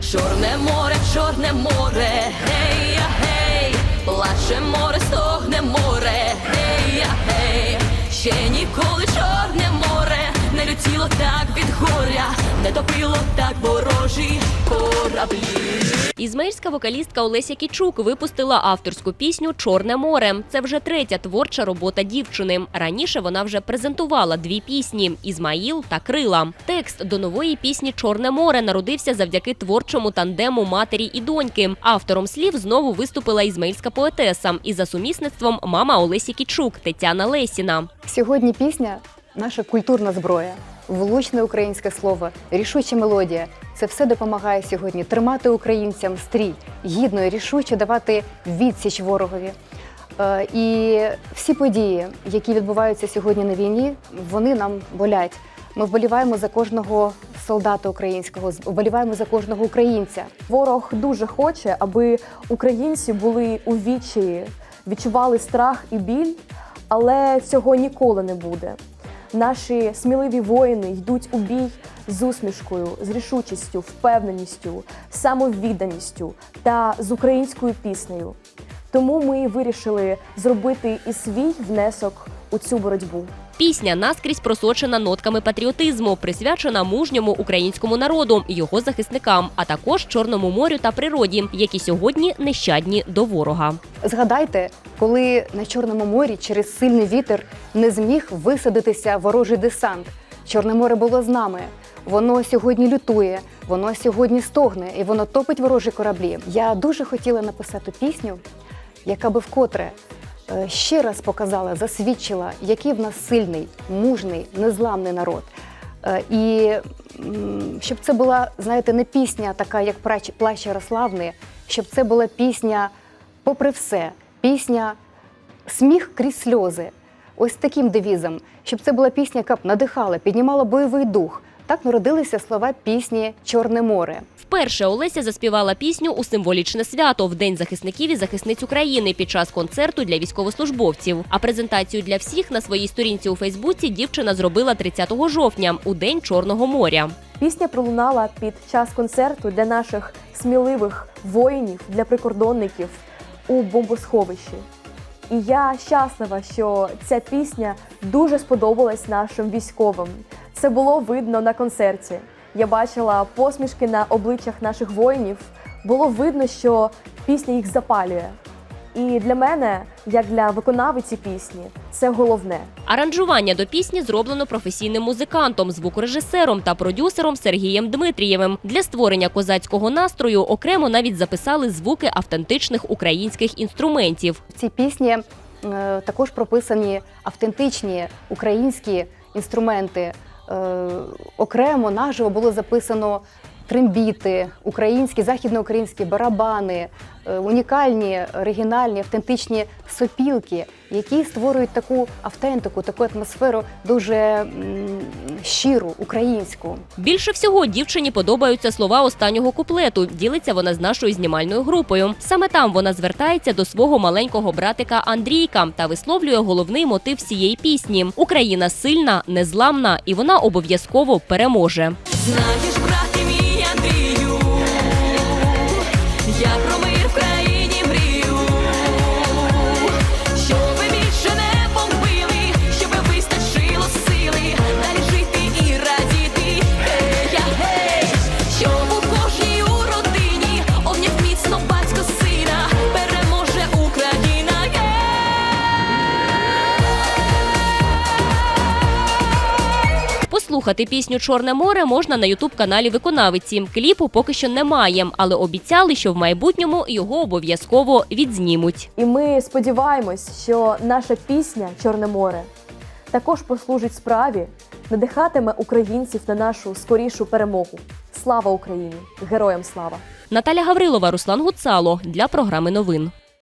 Чорне море, чорне море, гей, я гей, плаче море, стогне море, гей, я гей, ще ніколи чорне море не лютіло так від горя, не топило так ворожі кораблі. Ізмаїльська вокалістка Олеся Кічук випустила авторську пісню Чорне море. Це вже третя творча робота дівчини. Раніше вона вже презентувала дві пісні Ізмаїл та Крила. Текст до нової пісні Чорне море народився завдяки творчому тандему матері і доньки. Автором слів знову виступила ізмаїльська поетеса і за сумісництвом мама Олесі Кічук Тетяна Лесіна. Сьогодні пісня наша культурна зброя, влучне українське слово, рішуча мелодія. Це все допомагає сьогодні тримати українцям стрій, гідно і рішуче давати відсіч ворогові. Е, І всі події, які відбуваються сьогодні на війні, вони нам болять. Ми вболіваємо за кожного солдата українського, вболіваємо за кожного українця. Ворог дуже хоче, аби українці були у відчаї, відчували страх і біль, але цього ніколи не буде. Наші сміливі воїни йдуть у бій з усмішкою, з рішучістю, впевненістю, самовідданістю та з українською піснею. Тому ми вирішили зробити і свій внесок у цю боротьбу. Пісня наскрізь просочена нотками патріотизму, присвячена мужньому українському народу, його захисникам, а також Чорному морю та природі, які сьогодні нещадні до ворога. Згадайте, коли на Чорному морі через сильний вітер не зміг висадитися ворожий десант. Чорне море було з нами. Воно сьогодні лютує, воно сьогодні стогне і воно топить ворожі кораблі. Я дуже хотіла написати пісню, яка би вкотре ще раз показала, засвідчила, який в нас сильний, мужний, незламний народ. Е, І щоб це була, знаєте, не пісня така, як «Прач- плач Ярославни, щоб це була пісня попри все, пісня сміх крізь сльози. Ось таким девізом, щоб це була пісня, яка б надихала, піднімала бойовий дух. Так народилися слова пісні Чорне море. Вперше Олеся заспівала пісню у символічне свято в День захисників і захисниць України під час концерту для військовослужбовців. А презентацію для всіх на своїй сторінці у Фейсбуці дівчина зробила 30 жовтня у День Чорного моря. Пісня пролунала під час концерту для наших сміливих воїнів, для прикордонників у бомбосховищі. І я щаслива, що ця пісня дуже сподобалась нашим військовим. Це було видно на концерті. Я бачила посмішки на обличчях наших воїнів. Було видно, що пісня їх запалює. І для мене, як для виконавиці пісні, це головне. Аранжування до пісні зроблено професійним музикантом, звукорежисером та продюсером Сергієм Дмитрієвим. Для створення козацького настрою окремо навіть записали звуки автентичних українських інструментів. В цій пісні е, також прописані автентичні українські інструменти. Е, окремо наживо було записано трембіти, українські, західноукраїнські барабани, е, унікальні, оригінальні, автентичні сопілки, які створюють таку автентику, таку атмосферу дуже м, щиру, українську. Більше всього дівчині подобаються слова останнього куплету. Ділиться вона з нашою знімальною групою. Саме там вона звертається до свого маленького братика Андрійка та висловлює головний мотив всієї пісні: Україна сильна, незламна, і вона обов'язково переможе. Знаєш, брате Послухати пісню Чорне море можна на ютуб каналі виконавиці. Кліпу поки що немає, але обіцяли, що в майбутньому його обов'язково відзнімуть. І ми сподіваємось, що наша пісня Чорне море також послужить справі, надихатиме українців на нашу скорішу перемогу. Слава Україні! Героям слава! Наталя Гаврилова, Руслан Гуцало для програми новин.